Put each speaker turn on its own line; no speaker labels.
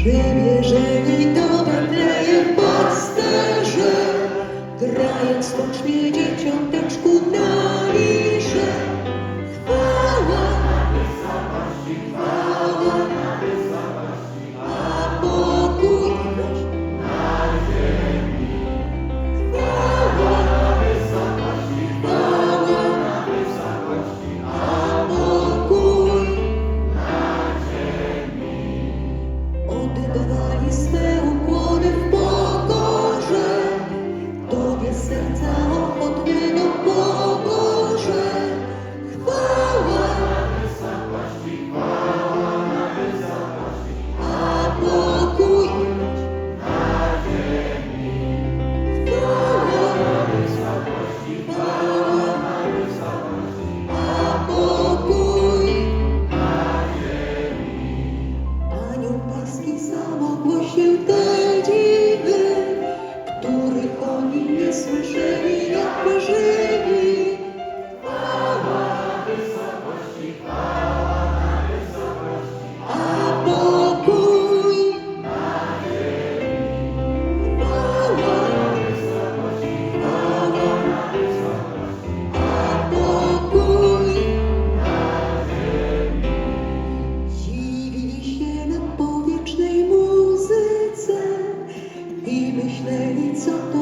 Przymierzeni do Betlejem pasterze, grając spocznie dzieciąteczku do the nie słyszeli, jak marzyli. Chwała wysokości, chwała na wysokości, a pokój na ziemi. Chwała wysokości, chwała na wysokości, a pokój na ziemi. Dziwili się na powietrznej muzyce i myśleli, co to